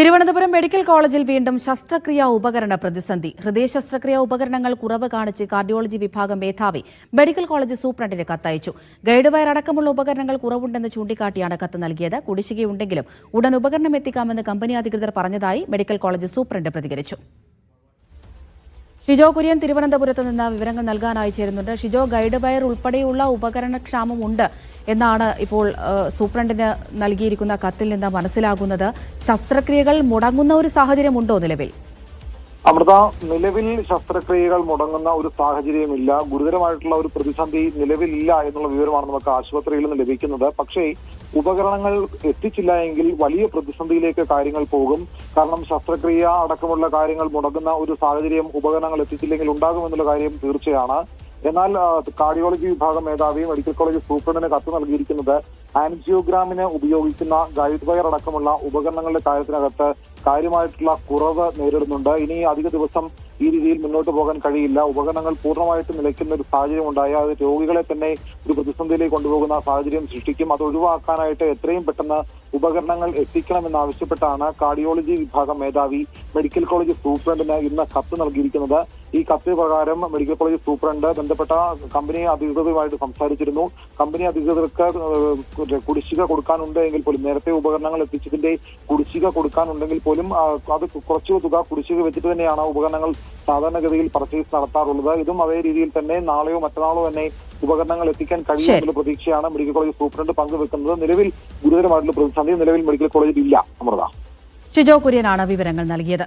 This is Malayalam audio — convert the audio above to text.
തിരുവനന്തപുരം മെഡിക്കൽ കോളേജിൽ വീണ്ടും ശസ്ത്രക്രിയാ ഉപകരണ പ്രതിസന്ധി. ഹൃദയ ശസ്ത്രക്രിയാ ഉപകരണങ്ങൾ കുറവ് കാണിച്ച് കാർഡിയോളജി വിഭാഗം മേധാവി മെഡിക്കൽ കോളേജ് സൂപ്രണ്ടിന് കത്തയച്ചു. ഗൈഡ് വയർ അടക്കമുള്ള ഉപകരണങ്ങൾ കുറവുണ്ടെന്ന് ചൂണ്ടിക്കാട്ടിയാണ് കത്ത് നൽകിയത്. കുടിശ്ശികയുണ്ടെങ്കിലും ഉടൻ ഉപകരണം എത്തിക്കാമെന്ന് കമ്പനി അധികൃതർ പറഞ്ഞതായി മെഡിക്കൽ കോളേജ് സൂപ്രണ്ട് പ്രതികരിച്ചു. ഷിജോ കുര്യൻ തിരുവനന്തപുരത്ത് നിന്ന് വിവരങ്ങൾ നൽകാനായി ചേരുന്നുണ്ട്. ഷിജോ ഗൈഡ് വയർ ഉൾപ്പെടെയുള്ള ഉപകരണക്ഷാമമുണ്ട് എന്നാണ് ഇപ്പോൾ സൂപ്രണ്ടിന് നൽകിയിരിക്കുന്ന കത്തിൽ നിന്ന് മനസ്സിലാകുന്നത്. ശസ്ത്രക്രിയകൾ മുടങ്ങുന്ന ഒരു സാഹചര്യമുണ്ടോ നിലവിൽ? അമൃത നിലവിൽ ശസ്ത്രക്രിയകൾ മുടങ്ങുന്ന ഒരു സാഹചര്യമില്ല ഗുരുതരമായിട്ടുള്ള ഒരു പ്രതിസന്ധി നിലവിലില്ല എന്നുള്ള വിവരമാണ് നമുക്ക് ആശുപത്രിയിൽ നിന്ന് ലഭിക്കുന്നത്. പക്ഷേ ഉപകരണങ്ങൾ എത്തിച്ചില്ല എങ്കിൽ വലിയ പ്രതിസന്ധിയിലേക്ക് കാര്യങ്ങൾ പോകും. കാരണം ശസ്ത്രക്രിയ അടക്കമുള്ള കാര്യങ്ങൾ മുടങ്ങുന്ന ഒരു സാഹചര്യം ഉപകരണങ്ങൾ എത്തിച്ചില്ലെങ്കിൽ ഉണ്ടാകുമെന്നുള്ള കാര്യം തീർച്ചയാണ്. എന്നാൽ കാർഡിയോളജി വിഭാഗം മേധാവി മെഡിക്കൽ കോളേജ് സൂപ്രണ്ടിന് കത്ത് നൽകിയിരിക്കുന്നത് ആൻജിയോഗ്രാമിന് ഉപയോഗിക്കുന്ന ഗൈഡ് വയർ അടക്കമുള്ള ഉപകരണങ്ങളുടെ കാര്യത്തിനകത്ത് കാര്യമായിട്ടുള്ള കുറവ് നേരിടുന്നുണ്ട്. ഇനി അധിക ദിവസം ഈ രീതിയിൽ മുന്നോട്ട് പോകാൻ കഴിയില്ല. ഉപകരണങ്ങൾ പൂർണമായിട്ട് നിലയ്ക്കുന്ന ഒരു സാഹചര്യം ഉണ്ടായാൽ അത് രോഗികളെ തന്നെ ഒരു പ്രതിസന്ധിയിലേക്ക് കൊണ്ടുപോകുന്ന സാഹചര്യം സൃഷ്ടിക്കും. അത് ഒഴിവാക്കാനായിട്ട് എത്രയും പെട്ടെന്ന് ഉപകരണങ്ങൾ എത്തിക്കണമെന്നാവശ്യപ്പെട്ടാണ് കാർഡിയോളജി വിഭാഗം മേധാവി മെഡിക്കൽ കോളേജ് സൂപ്രണ്ടിന് ഇന്ന് കത്ത് നൽകിയിരിക്കുന്നത്. ഈ കത്ത് പ്രകാരം മെഡിക്കൽ കോളേജ് സൂപ്രണ്ട് ബന്ധപ്പെട്ട കമ്പനി അധികൃതരുമായിട്ട് സംസാരിച്ചിരുന്നു. കമ്പനി അധികൃതർക്ക് കുടിശ്ശിക കൊടുക്കാനുണ്ട് എങ്കിൽ പോലും നേരത്തെ ഉപകരണങ്ങൾ എത്തിച്ചതിന്റെ കുടിശ്ശിക കൊടുക്കാനുണ്ടെങ്കിൽ പോലും അത് കുറച്ചു തുക കുടിശ്ശിക വെച്ചിട്ട് തന്നെയാണ് ഉപകരണങ്ങൾ സാധാരണഗതിയിൽ പർച്ചേസ് നടത്താറുള്ളത്. ഇതും അതേ രീതിയിൽ തന്നെ നാളെയോ മറ്റന്നാളോ തന്നെ ഉപകരണങ്ങൾ എത്തിക്കാൻ കഴിയുമെന്നുള്ള പ്രതീക്ഷയാണ് മെഡിക്കൽ കോളേജ് സൂപ്രണ്ട് പങ്കുവെക്കുന്നത്. നിലവിൽ ഗുരുതരമായിട്ടുള്ള പ്രതിസന്ധി നിലവിൽ മെഡിക്കൽ കോളേജിൽ ഇല്ല. അമൃത. ഷിജോ കുര്യനാണ് വിവരങ്ങൾ നൽകിയത്.